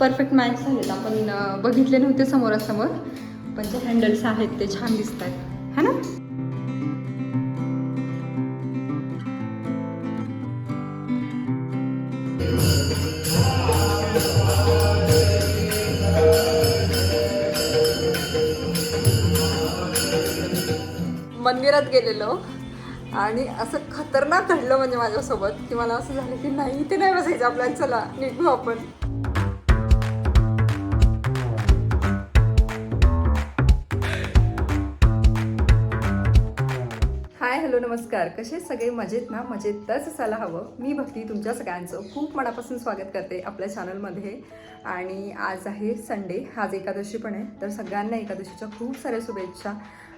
Perfect match झालेत. आपण बघितले नव्हते समोरासमोर पण जे हँडल्स आहेत ते छान दिसत आहेत है ना? मंदिरात गेलेलो. आणि असं खतरनाक घडलं म्हणजे माझ्यासोबत की मला असं झालं की नाही ते नाही बसायचं आपल्याला. चला निघू आपण. नमस्कार. कसे सगळे मजेत ना? मजेतच असायला हवं. मी भक्ती तुमच्या सगळ्यांचं खूप मनापासून स्वागत करते आपल्या चॅनलमध्ये आणि आज आहे संडे आज एकादशी पण आहे. तर सगळ्यांना एकादशीच्या खूप साऱ्या शुभेच्छा.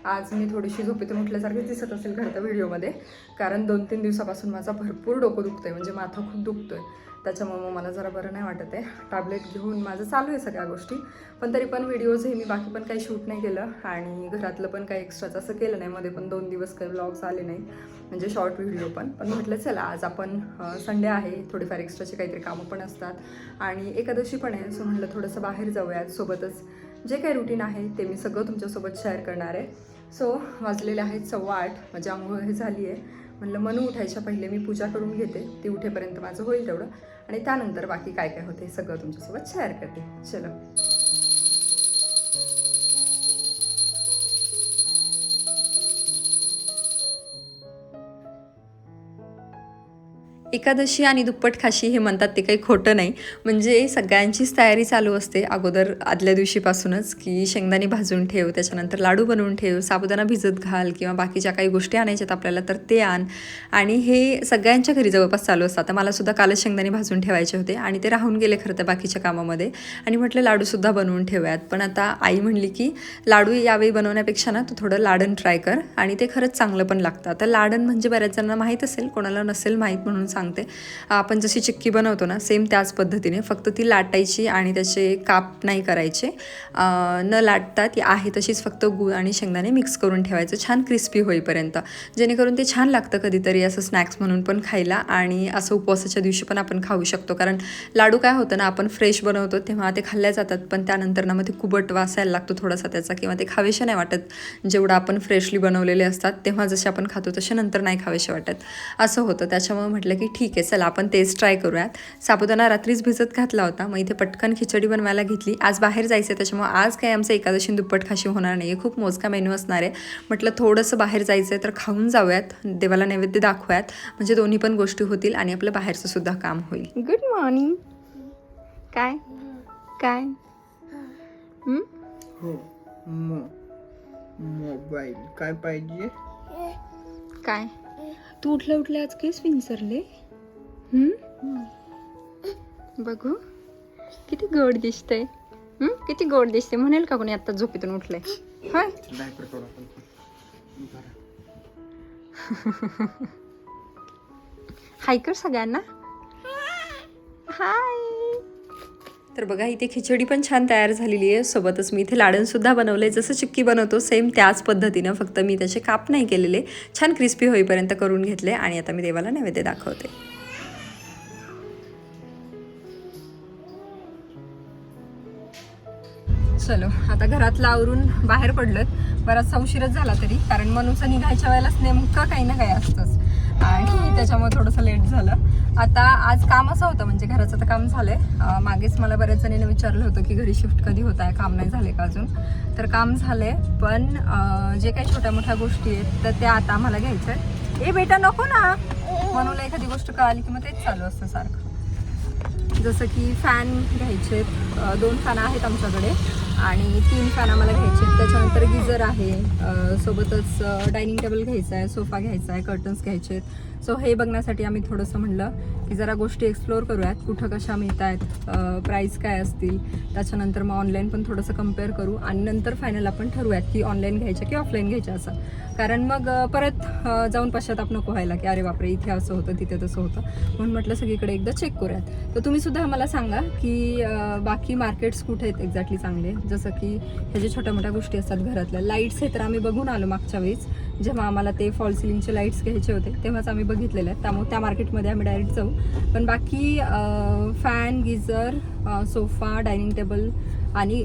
आज मी थोडीशी झोपेतून उठल्यासारखी दिसत असेल घरच्या व्हिडिओमध्ये कारण दोन तीन दिवसापासून माझा भरपूर डोकं दुखतंय. म्हणजे माथा खूप दुखतो आहे त्याच्यामुळे मग मला जरा बरं नाही वाटत आहे. टॅबलेट घेऊन माझं चालू आहे सगळ्या गोष्टी. पण तरी पण व्हिडिओज हे मी बाकी पण काही शूट नाही केलं. आणि घरातलं पण काही एक्स्ट्राच असं केलं नाही. मध्ये पण दोन दिवस काही ब्लॉग्स आले नाही म्हणजे शॉर्ट व्हिडिओ पण. पण म्हटलं चला आज आपण संडे आहे. थोडेफार एक्स्ट्राचे काहीतरी कामं पण असतात. आणि एकादशी पण आहे. सो म्हटलं थोडंसं बाहेर जाऊयात सोबतच. जे काही रुटीन आहे ते मी सगळं तुमच्यासोबत शेअर करणार आहे. सो वाजलेले आहेत सव्वा आठ. म्हणजे आंघोळ हे झाली आहे. म्हणलं मनू उठायच्या पहिले मी पूजा करून घेते. ती उठेपर्यंत माझं होईल तेवढं. आणि त्यानंतर बाकी काय काय होते हे सगळं तुमच्यासोबत शेअर करते. चलो. एकादशी आणि दुप्पट खाशी हे म्हणतात ते काही खोटं नाही. म्हणजे सगळ्यांचीच तयारी चालू असते अगोदर आदल्या दिवशीपासूनच की शेंगदाणे भाजून ठेव त्याच्यानंतर लाडू बनवून ठेव साबुदाणा भिजत घाल किंवा बाकीच्या काही गोष्टी आणायच्यात आपल्याला तर ते आण. आणि हे सगळ्यांच्या घरी जवळपास चालू असतं. आता मला सुद्धा कालच शेंगदाणे भाजून ठेवायचे होते आणि ते राहून गेले खरं तर बाकीच्या कामामध्ये. आणि म्हटलं लाडूसुद्धा बनवून ठेवूयात. पण आता आई म्हणली की लाडू यावेळी बनवण्यापेक्षा ना तू थोडं लाडण ट्राय कर. आणि ते खरंच चांगलं पण लागतं. आता लाडण म्हणजे बऱ्याच जणांना माहीत असेल कोणाला नसेल माहीत म्हणून सांगते. आपण जशी चिक्की बनवतो ना सेम त्याच पद्धतीने. फक्त ती लाटायची आणि त्याचे काप नाही करायचे. न लाटता ती आहे तशीच फक्त गूळ आणि शेंगदाणे मिक्स करून ठेवायचं. छान क्रिस्पी होईपर्यंत. जेणेकरून ते छान लागतं कधीतरी असं स्नॅक्स म्हणून पण खायला आणि असं उपवासाच्या दिवशी पण आपण खाऊ शकतो. कारण लाडू काय होतं ना आपण फ्रेश बनवतो तेव्हा ते खाल्ल्या जातात पण त्यानंतर ना मग ते कुबट वासायला लागतो थोडासा त्याचा किंवा ते खावेसे नाही वाटत. जेवढं आपण फ्रेशली बनवलेले असतात तेव्हा जसे आपण खातो तसे नंतर नाही खावेसे वाटत. असं होतं. त्याच्यामुळे म्हटलं की ठीक आहे चला आपण तेच ट्राय करूयात. साबुदाणा रात्रीच भिजत घातला होता मग इथे पटकन खिचडी बनवायला घेतली. आज बाहेर जायचं आहे त्याच्यामुळे आज काही आमचं एकादशी दुप्पट खाशी होणार नाही आहे खूप मोजका मेन्यू असणार आहे. म्हटलं थोडंसं बाहेर जायचं आहे तर खाऊन जाऊयात. देवाला नैवेद्य दाखवूयात. म्हणजे दोन्ही पण गोष्टी होतील आणि आपलं बाहेरचं सुद्धा काम होईल. गुड मॉर्निंग काय? काय? हं? हो मोबाईल. काय पाहिजे? काय? तू उठल्या उठल्या आज केस विंचरले? बघू. किती गोड दिसतंय. किती गोड दिसते म्हणेल का कोणी आता झोपेतून उठलंय? होय. हाय कर सगळ्यांना. हाय. तर बघा इथे खिचडी पण छान तयार झालेली आहे. सोबतच मी इथे लाडणसुद्धा बनवले जसं चिक्की बनवतो सेम त्याच पद्धतीनं. फक्त मी त्याचे काप नाही केलेले. छान क्रिस्पी होईपर्यंत करून घेतले आणि आता मी देवाला नैवेद्य दाखवते. चलो आता घरातलं आवरून बाहेर पडलं बराचसा उशीरच झाला तरी कारण मनुचं निघायच्या वेळेलाच नेमकं काही ना काही असतंच. आणि त्याच्यामुळे थोडंसं लेट झालं. आता आज काम असं होतं म्हणजे घराचं तर काम झालं आहे मागेच मला बऱ्याच जणीने विचारलं होतं की घरी शिफ्ट कधी होत आहे काम नाही झाले का अजून? तर काम झालं आहे पण जे काही छोट्या मोठ्या गोष्टी आहेत तर त्या आता आम्हाला घ्यायच्या आहेत. ए बेटा नको ना! मनूला एखादी गोष्ट कळाली की मग तेच चालू असतं सारखं. जसं की फॅन घ्यायचे दोन फॅन आहेत आमच्याकडे. आणि तीन फॅन आम्हाला घ्यायचे आहेत. त्याच्यानंतर गिझर आहे. सोबतच डायनिंग टेबल घ्यायचा आहे सोफा घ्यायचा आहे कर्टन्स घ्यायचे आहेत. सो हे बघण्यासाठी आम्ही थोडंसं म्हणलं की जरा गोष्टी एक्सप्लोअर करूयात. कुठं कशा मिळत आहेत प्राईस काय असतील. त्याच्यानंतर मग ऑनलाईन पण थोडंसं कंपेअर करू. आणि नंतर फायनल आपण ठरवूयात की ऑनलाईन घ्यायच्या की ऑफलाईन घ्यायच्या असं. कारण मग परत जाऊन पश्चाताप नको व्हायला की अरे बापरे इथे असं होतं तिथे तसं होतं. म्हणून म्हटलं सगळीकडे एकदा चेक करूयात. तर तुम्ही सुद्धा सांगा की बाकी मार्केट्स कुठे आहेत एक्झॅक्टली चांगले? जसं की ह्या ज्या छोट्या मोठ्या गोष्टी असतात घरातल्या लाईट्स हे तर आम्ही बघून आलो मागच्या वेळेस जेव्हा आम्हाला ते फॉल सिलिंगचे लाईट्स घ्यायचे होते तेव्हाच आम्ही बघितलेले आहेत. त्यामुळे त्या मार्केटमध्ये आम्ही डायरेक्ट जाऊ. पण बाकी fan geyser sofa dining table आणि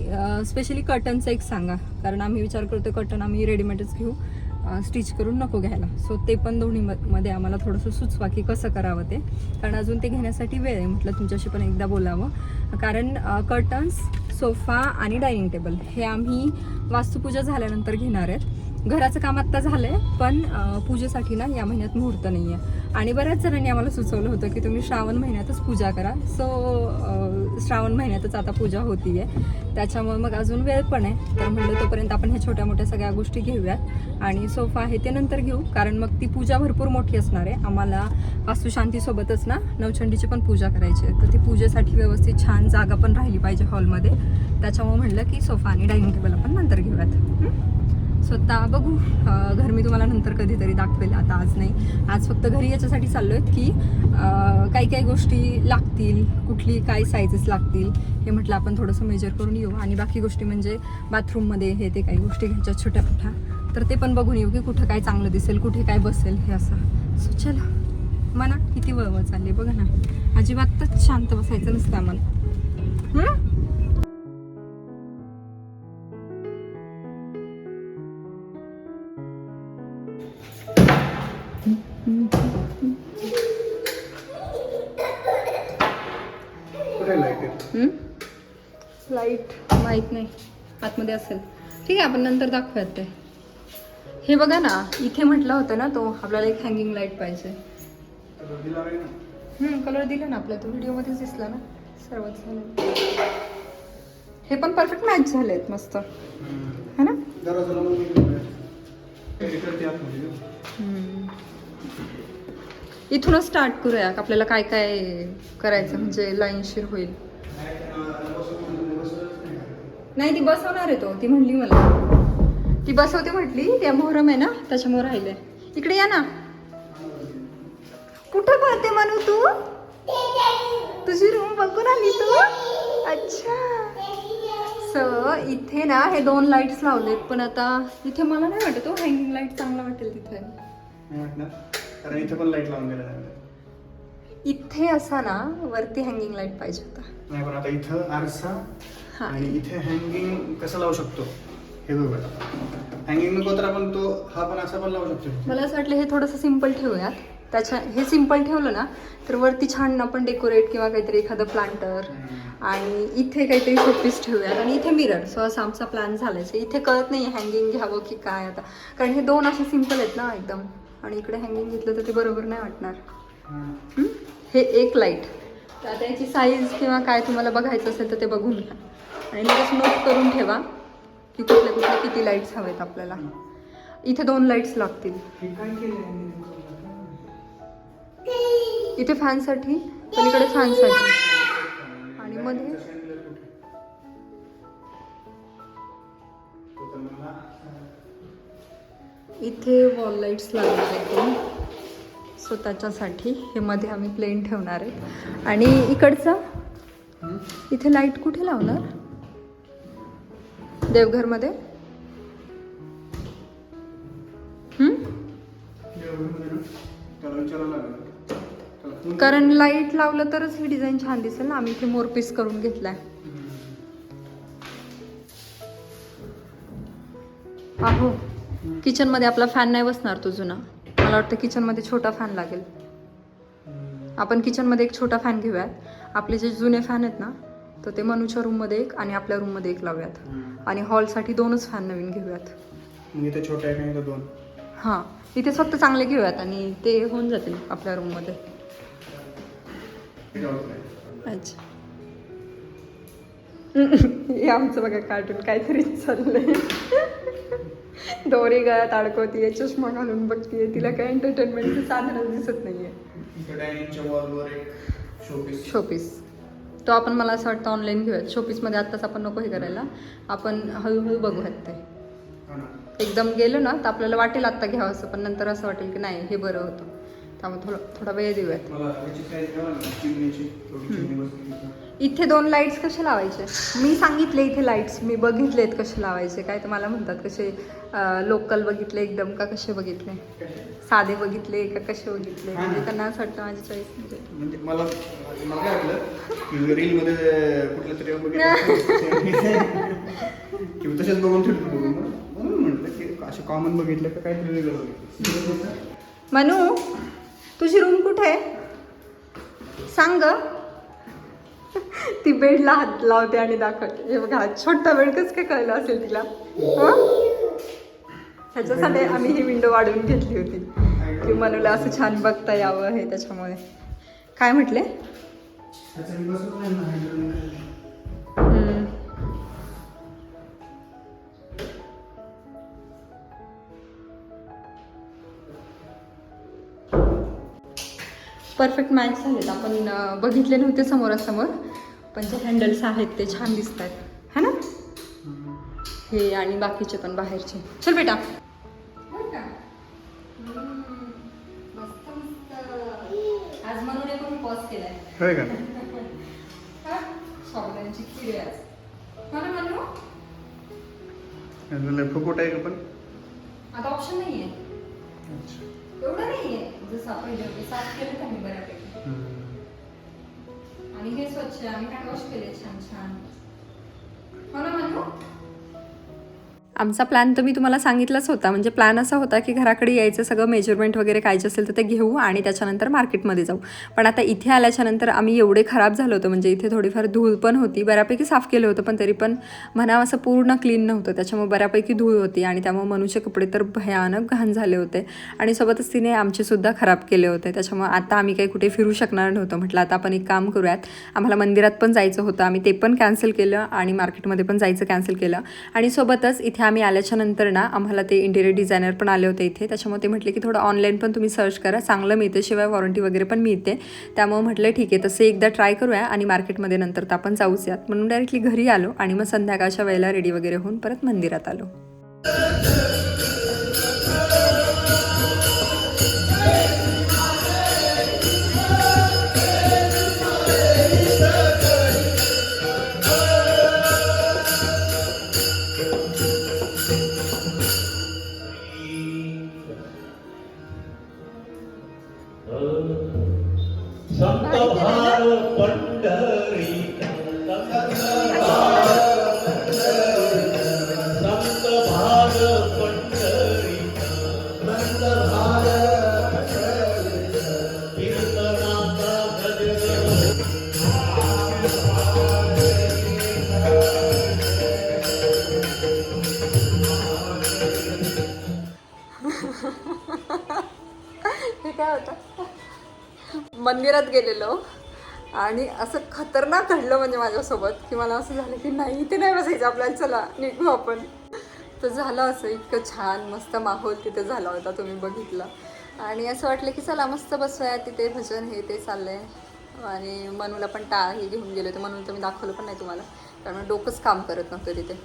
स्पेशली कटनचं एक सांगा. कारण आम्ही विचार करतो कटन आम्ही रेडीमेडच घेऊ. स्टिच करून नको घ्यायला. सो ते पण दोन्ही मध्ये आम्हाला थोडंसं सुचवा की कसं करावं ते. कारण अजून ते घेण्यासाठी वेळ आहे. म्हटलं तुमच्याशी पण एकदा बोलावं. कारण कर्टन्स सोफा आणि डायनिंग टेबल हे आम्ही वास्तुपूजा झाल्यानंतर घेणार आहेत. घराचं काम आत्ता झालं आहे पण पूजेसाठी ना या महिन्यात मुहूर्त नाही आहे आणि बऱ्याच जणांनी आम्हाला सुचवलं होतं की तुम्ही श्रावण महिन्यातच पूजा करा. सो श्रावण महिन्यातच आता पूजा होती आहे त्याच्यामुळे मग अजून वेळ पण आहे. तर म्हणलं तोपर्यंत आपण ह्या छोट्या मोठ्या सगळ्या गोष्टी घेऊयात. आणि सोफा आहे ते नंतर घेऊ. कारण मग ती पूजा भरपूर मोठी असणार आहे. आम्हाला वास्तुशांतीसोबतच ना नवचंडीची पण पूजा करायची आहे. तर ती पूजेसाठी व्यवस्थित छान जागा पण राहिली पाहिजे हॉलमध्ये त्याच्यामुळे म्हणलं की सोफा आणि डायनिंग टेबल आपण नंतर घेऊयात. स्वतः बघू. घर मी तुम्हाला नंतर कधीतरी दाखवेल. आता आज नाही. आज फक्त घरी याच्यासाठी चाललो आहेत की काही काही गोष्टी लागतील. कुठली काय साईजेस लागतील हे म्हटलं आपण थोडंसं मेजर करून येऊ. आणि बाकी गोष्टी म्हणजे बाथरूममध्ये हे ते काही गोष्टी घ्यायच्या छोट्या मोठ्या. तर ते पण बघून येऊ की कुठं काय चांगलं दिसेल कुठे काय बसेल हे असं. सो चला. मना किती वळवळ चालली बघा ना. अजिबातच शांत बसायचं नसतं आम्हाला. आतमध्ये असेल. ठीक आहे आपण नंतर दाखवूयात ते. हे बघा ना इथे म्हटलं होतं ना तो आपल्याला एक हँगिंग लाइट पाहिजे. कलर दिला ना आपल्या तो व्हिडिओमध्येच दिसला ना. सर्वच झालं. हे पण परफेक्ट मॅच झाले आहेत मस्त. है ना? इथूनच स्टार्ट करूया आपल्याला काय काय करायचं म्हणजे लाईनशीर होईल. नाही ती बसवणार आहे तो. ती म्हणली मला. ती बसवते म्हटली त्या मोहरम आहे ना त्याच्यामुळे राहिले. इकडे या ना. कुठं पळते म्हणू तू? तुझी रूम बघून आली तू? अच्छा. स इथे ना हे दोन लाईट्स लावलेत पण आता इथे मला नाही वाटत तो हँगिंग लाइट चांगला वाटेल तिथे. इथे पण लाइट लावून गेला इथे असा ना वरती हँगिंग लाइट पाहिजे होता. नाही पण आता इथं आरसा आणि इथे हँगिंग कसं लावू शकतो? हे बघ हँगिंग नको तर आपण तो हा पण असा पण लावू शकतो. मला असं वाटलं हे थोडंसं सिंपल ठेवूयात. त्याच्या हे सिंपल ठेवलं ना तर वरती छान आपण डेकोरेट किंवा काहीतरी एखादं प्लांटर आणि इथे काहीतरी शोपीस ठेवूयात. आणि इथे मिरर सो असा आमचा प्लॅन झालाय. So इथे कळत नाही हँगिंग घ्यावं की काय आता. कारण हे दोन असे सिंपल आहेत ना एकदम. आणि इकडे हँगिंग घेतलं तर ते बरोबर नाही वाटणार. हं? हे एक लाइट तर आता याची साईज किंवा काय तुम्हाला बघायचं असेल तर ते बघून घ्या. आणि लगेच नोट करून ठेवा की कुठले कुठले किती लाईट्स हवेत आपल्याला. इथे दोन लाईट्स लागतील. इथे फॅनसाठी पलीकडे फॅनसाठी. आणि मध्ये? इथे वॉल लाईट्स लागणार आहेत स्वतःच्यासाठी हे मध्ये आम्ही प्लेन ठेवणार आहे. आणि इकडचं? इथे लाइट कुठे लावणार? देवघरमध्ये? कारण लाइट लावलं तरच ही डिझाईन छान दिसेल ना. आम्ही इथे मोरपीस करून घेतलाय. अहो किचनमध्ये आपला फॅन नाही बसणार तो जुना. मला वाटतं किचनमध्ये छोटा फॅन लागेल. आपण किचनमध्ये एक छोटा फॅन घेऊयात. आपले जे जुने फॅन आहेत ना तर ते मनूच्या रूममध्ये एक आणि आपल्या रूममध्ये एक लावूयात. आणि हॉलसाठी दोनच फॅन नवीन घेऊयात. इथे छोट्या आहे का इथं दोन. हां इथेच फक्त चांगले घेऊयात आणि ते होऊन जातील आपल्या रूममध्ये. अच्छा. हे आमचं बघा कार्टून काहीतरी चाललंय. दोरी गळ्यात अडकवतीये चष्मा घालून बघतीये तिला काय एंटरटेनमेंटचं साधनच दिसत नाहीये. इथं शोपीस तो आपण मला असं वाटतं ऑनलाईन घेऊयात. शोपीसमध्ये आत्ताच आपण नको हे करायला. आपण हळूहळू बघूयात ते. एकदम गेलो ना तर आपल्याला वाटेल आत्ता घ्यावं असं पण नंतर असं वाटेल की नाही हे बरं होतं. त्यामुळे थोडं थोडा वेळ देऊयात. इथे दोन लाईट्स कसे लावायचे? मी सांगितले इथे लाईट्स मी बघितलेत कसे लावायचे काय तर मला म्हणतात कसे लोकल बघितले एकदम का कसे बघितले? साधे बघितले का कसे बघितले. म्हणजे त्यांना असं वाटतं माझी चॉईस म्हणजे. म्हणजे मला मला काय वाटलं रील मध्ये तरी किंवा तसेच बघून ठेवलं बघून म्हणून म्हटलं की असे कॉमन बघितलं का वेगळं बघितलं. मनू तुझी रूम कुठे? आहे सांग ती बेडला हात लावते आणि दाखवते. हे बघा छोटा बेड कसं काय कळलं असेल तिला? हं? ह्याच्यासाठी आम्ही ही विंडो वाढवून घेतली होती. की मनूला असं छान बघता यावं हे त्याच्यामुळे. काय म्हटले. परफेक्ट मॅच झालेत. आपण बघितले नव्हते समोरासमोर पण जे हँडल्स आहेत ते छान दिसत आहेत है ना? हे आणि बाकीचे पण बाहेरचे. चल बेटा. होय का? साबुदाण्याची खीर आहे. हो ना मनू? त्याला फुकट आहे का पण? आता ऑप्शन नाहीये. एवढं नाहीये. जसं आपण जेवढे साफ केलं त्यांनी बऱ्यापैकी. आणि हे स्वच्छ आम्ही हँड वॉश केले छान छान. हो ना मनू? आमचा प्लॅन तर मी तुम्हाला सांगितलाच होता. म्हणजे प्लॅन असा होता की घराकडे यायचं सगळं मेजरमेंट वगैरे काय असेल तर ते घेऊ आणि त्याच्यानंतर मार्केटमध्ये जाऊ. पण आता इथे आल्याच्यानंतर आम्ही एवढे खराब झालो होतो. म्हणजे इथे थोडीफार धूळ पण होती. बऱ्यापैकी साफ केलं होतं पण तरी पण म्हणावं असं पूर्ण क्लीन नव्हतं. त्याच्यामुळे बऱ्यापैकी धूळ होती आणि त्यामुळे मनुष्य कपडे तर भयानक घाण झाले होते. आणि सोबतच तिने आमचेसुद्धा खराब केले होते. त्याच्यामुळे आता आम्ही काही कुठे फिरू शकणार नव्हतं. म्हटलं आता आपण एक काम करूयात. आम्हाला मंदिरात पण जायचं होतं. आम्ही ते पण कॅन्सल केलं आणि मार्केटमध्ये पण जायचं कॅन्सल केलं. आणि सोबतच इथे आम्ही आल्याच्यानंतर ना आम्हाला ते इंटिरियर डिझायनर पण आले होते इथे. त्याच्यामुळे ते म्हटले की थोडं ऑनलाईन पण तुम्ही सर्च करा. चांगलं मिळते शिवाय वॉरंटी वगैरे पण मिळते. त्यामुळे म्हटलं ठीक आहे तसं एकदा ट्राय करूया आणि मार्केटमध्ये नंतर तर आपण जाऊच यात. म्हणून डायरेक्टली घरी आलो आणि मग संध्याकाळच्या वेळेला रेडी वगैरे होऊन परत मंदिरात आलो. मंदिरात गेलेलो. आणि असं खतरनाक घडलं म्हणजे माझ्यासोबत की मला असं झालं की नाही इथे नाही बसायचं आपल्याला चला निघू आपण. तर झालं असं इतकं छान मस्त माहोल तिथे झाला होता तुम्ही बघितला. आणि असं वाटलं की चला मस्त बसूया तिथे भजन हे ते चाललंय. आणि मनूला पण टाळ हे घेऊन गेले होते म्हणून तर मी दाखवलं पण नाही तुम्हाला कारण डोकंच काम करत नव्हतं तिथे.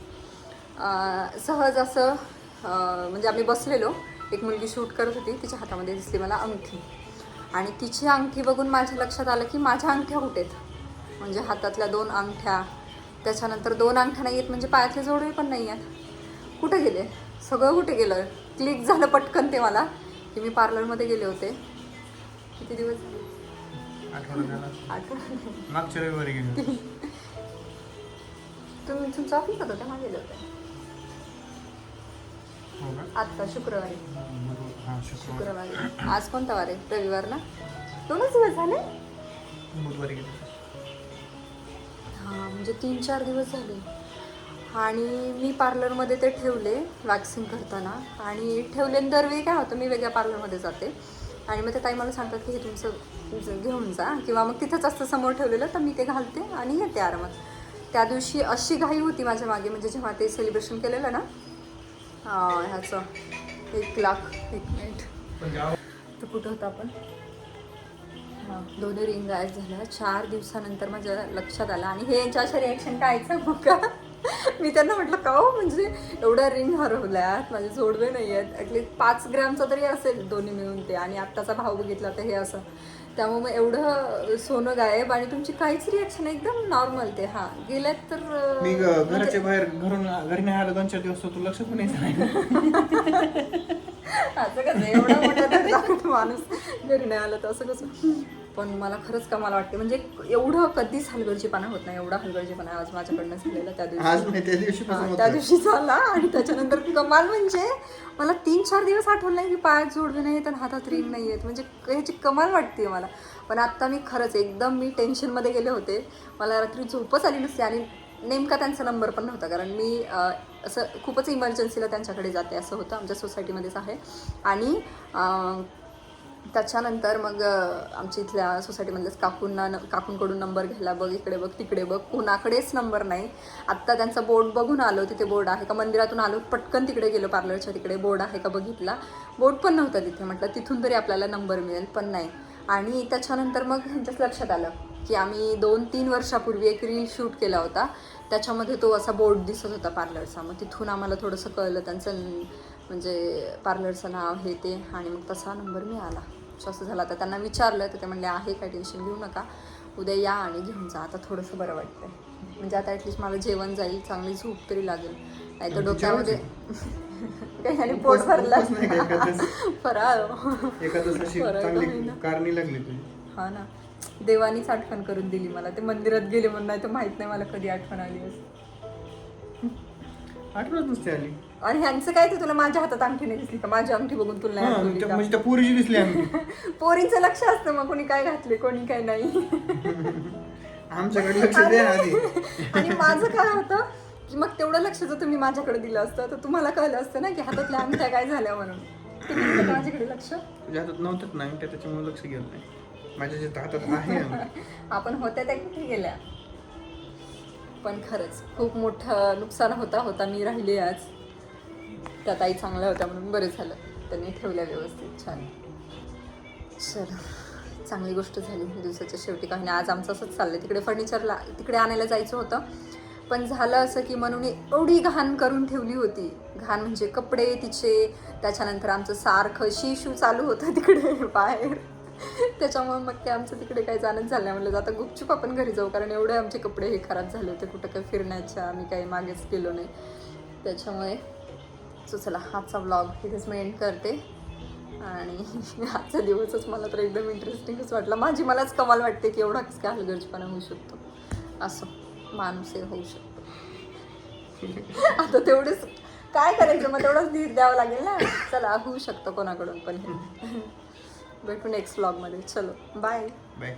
सहज असं म्हणजे आम्ही बसलेलो. एक मुलगी शूट करत होती तिच्या हातामध्ये दिसली मला अंगठी. आणि तिची अंगठी बघून माझ्या लक्षात आलं की माझ्या अंगठ्या कुठे आहेत म्हणजे हातातल्या दोन अंगठ्या त्याच्यानंतर दोन अंगठ्या नाही आहेत म्हणजे पायातले जोडवे पण नाही आहेत कुठे गेले? सगळं कुठे गेलं? क्लिक झालं पटकन ते मला की मी पार्लरमध्ये गेले होते. किती दिवस झाले? आठवण तुम्ही तुमचं ऑफिस होतं तेव्हा गेले होते. आत्ता शुक्रवारी. हां शुक्रवार. आज कोणता वार आहे? रविवार ना? दोनच दिवस झाले? हां म्हणजे तीन चार दिवस झाले. आणि मी पार्लरमध्ये ते ठेवले वॅक्सिंग करताना. आणि ठेवले दरवेळी काय होतं मी वेगळ्या पार्लरमध्ये जाते. आणि मग ते ताई मला सांगतात की हे तुमचं घेऊन जा. किंवा मग तिथंच असतं समोर ठेवलेलं तर मी ते घालते आणि येते आरामात. त्या दिवशी अशी घाई होती माझ्या मागे म्हणजे जेव्हा ते सेलिब्रेशन केलेलं ना ह्याचं. एक लाख एक मिनिट. तर कुठं होतं आपण? हां दोन्ही रिंग गायब झाल्या. चार दिवसानंतर माझ्या लक्षात आलं. आणि हे यांच्या अशा रिॲक्शन काय मग का? मी त्यांना म्हटलं का हो? म्हणजे एवढ्या रिंग हरवल्यात माझे जोडवे नाही आहेत ॲटलीस्ट पाच ग्रॅमचा तरी असेल दोन्ही मिळून ते. आणि आत्ताचा भाव बघितला तर हे असं. त्यामुळे मग एवढं सोनं गायब आणि तुमची काहीच रिॲक्शन एकदम नॉर्मल ते. हां गेल्यात तर मी ग- म्हणजे- घराच्या बाहेर घरून घरी नाही आलो दोन चार दिवस तर तू लक्ष पण नाही असं कसं एवढा मोठा धडधाकट माणूस घरी नाही आला तर असं कसं? पण मला खरंच कमाल वाटते. म्हणजे एवढं कधीच हलगर्जीपणा होत नाही एवढा हलगर्जीपणा आज माझ्याकडनं झालेला त्या दिवशी. त्या दिवशी त्या दिवशी झाला आणि त्याच्यानंतर कमाल म्हणजे मला तीन चार दिवस आठवलं नाही की पायात जोडवे नाही आणि हातात रिंग नाही आहेत म्हणजे ह्याची कमाल वाटते मला. पण आत्ता मी खरंच एकदम मी टेन्शनमध्ये गेले होते. मला रात्री झोपच आली नसते आणि नेमका त्यांचा नंबर पण नव्हता कारण मी असं खूपच इमर्जन्सीला त्यांच्याकडे जाते असं होतं. आमच्या सोसायटीमध्येच आहे. आणि त्याच्यानंतर मग आमच्या इथल्या सोसायटीमधल्याच काकूंना न काकूंकडून नंबर घ्यायला बघ इकडे बघ तिकडे बघ कुणाकडेच नंबर नाही. आत्ता त्यांचा बोर्ड बघून आलो तिथे बोर्ड आहे का? मंदिरातून आलो पटकन तिकडे गेलो पार्लरच्या तिकडे. बोर्ड आहे का बघितला? बोर्ड पण नव्हता तिथे. म्हटलं तिथून तरी आपल्याला नंबर मिळेल पण नाही. आणि त्याच्यानंतर मग ह्यांच्याच लक्षात आलं की आम्ही दोन तीन वर्षापूर्वी एक रील शूट केला होता. त्याच्यामध्ये तो असा बोर्ड दिसत होता पार्लरचा मग तिथून आम्हाला थोडंसं कळलं त्यांचं म्हणजे पार्लरचं नाव हे ते आणि मग तसा नंबर मिळाला. असं झालं. आता त्यांना विचारलं तर ते म्हणले आहे काय टेन्शन घेऊ नका. उद्या या आणि घेऊन जा. आता थोडंसं बरं वाटतंय. म्हणजे आता ॲटलिस्ट मला जेवण जाईल चांगली झोप तरी लागेल. नाही तर डोक्यामध्ये काही आणि पोट भरला? फराळ. हा ना. देवानीच आठवण करून दिली मला. ते मंदिरात गेले म्हणून नाही तर माहीत नाही मला कधी आठवण आली असती. आठवत नसते आली. आणि ह्यांचं काय ते तुला माझ्या हातात अंगठी नाही दिसली का? माझी अंगठी बघून तुला नाही आठवली का? म्हणजे त्या पोरीची दिसली आम्ही पोरींचं लक्ष असतं मग कोणी काय घातले कोणी काय नाही. आमच्याकडे लक्ष द्या आधी. आणि माझं काय होतं की मग तेवढं लक्ष जर तुम्ही माझ्याकडे दिलं असतं तर तुम्हाला कळलं असतं ना की हातातल्या अंगठ्या काय झाल्या म्हणून. तुम्ही दिलं माझ्याकडे लक्ष? तुझ्या हातात नव्हतंच नाही त्या त्याच्यामुळे लक्ष गेलं नाही. माझ्या जे हातात आहे. आपण होत्या त्या किती गेल्या? पण खरंच खूप मोठं नुकसान होता होता मी राहिली आज. त्या ताई चांगल्या होत्या म्हणून बरं झालं. त्यांनी ठेवल्या व्यवस्थित छान. चल चांगली गोष्ट झाली. दिवसाच्या शेवटी काही नाही. आज आमचं असंच चाललंय. तिकडे फर्निचरला तिकडे आणायला जायचं होतं. पण झालं असं की म्हणून एवढी घाण करून ठेवली होती. घाण म्हणजे कपडे तिचे त्याच्यानंतर आमचं सारखं शिशू चालू होतं तिकडे बाहेर. त्याच्यामुळे मग ते आमचं तिकडे काही जाणंच झालं नाही. म्हणलं आता गुपचूप आपण घरी जाऊ. कारण एवढे आमचे कपडे हे खराब झाले होते. कुठं काही फिरण्याच्या आम्ही काही मागेच गेलो नाही. त्याच्यामुळे सो चला आजचा ब्लॉग इथेच मी एंड करते. आणि आजचा दिवसच मला तर एकदम इंटरेस्टिंगच वाटला. माझी मलाच कमाल वाटते की एवढा काय हलगर्जपणा होऊ शकतो. असं माणूस हे होऊ शकतो. आता तेवढेच काय करायचं? मग तेवढंच धीर द्यावं लागेल ना? चला होऊ शकतं कोणाकडून पण. हे. भेटू नेक्स्ट ब्लॉगमध्ये चलो बाय बाय